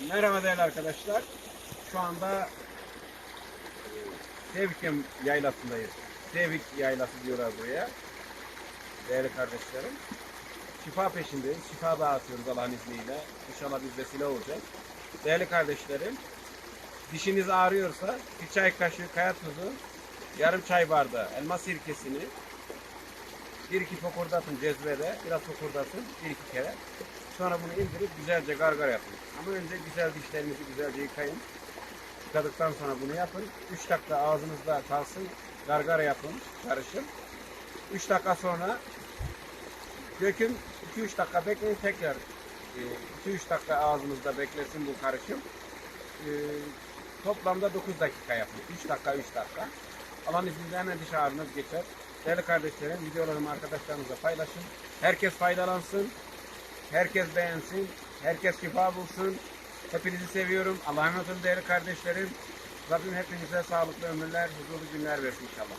Merhaba değerli arkadaşlar. Şu anda e, Sevkim yaylasındayız. Sevik yaylası diyorlar buraya. Değerli kardeşlerim. Şifa peşindeyiz. Şifa dağıtıyoruz Allah'ın izniyle. İnşallah biz vesile olacak. Değerli kardeşlerim, dişiniz ağrıyorsa bir çay kaşığı kaya tuzu, yarım çay bardağı elma sirkesini bir iki fokurdatın cezvede, biraz fokurdatın bir iki kere. Sonra bunu indirip güzelce gargara yapın. Ama önce güzel dişlerinizi güzelce yıkayın. Yıkadıktan sonra bunu yapın. 3 dakika ağzınızda kalsın. Gargara yapın. Karışın. 3 dakika sonra dökün. 2-3 dakika bekleyin. Tekrar 2-3 dakika ağzınızda beklesin bu karışım. E, Toplamda 9 dakika yapın. 3 dakika 3 dakika. Allah'ın izniyle hemen diş ağrınız geçer. Değerli kardeşlerim videolarımı arkadaşlarınızla paylaşın. Herkes faydalansın. Herkes beğensin. Herkes şifa bulsun. Hepinizi seviyorum. Allah'a emanet olun değerli kardeşlerim. Rabbim hepinize sağlıklı ömürler, huzurlu günler versin inşallah.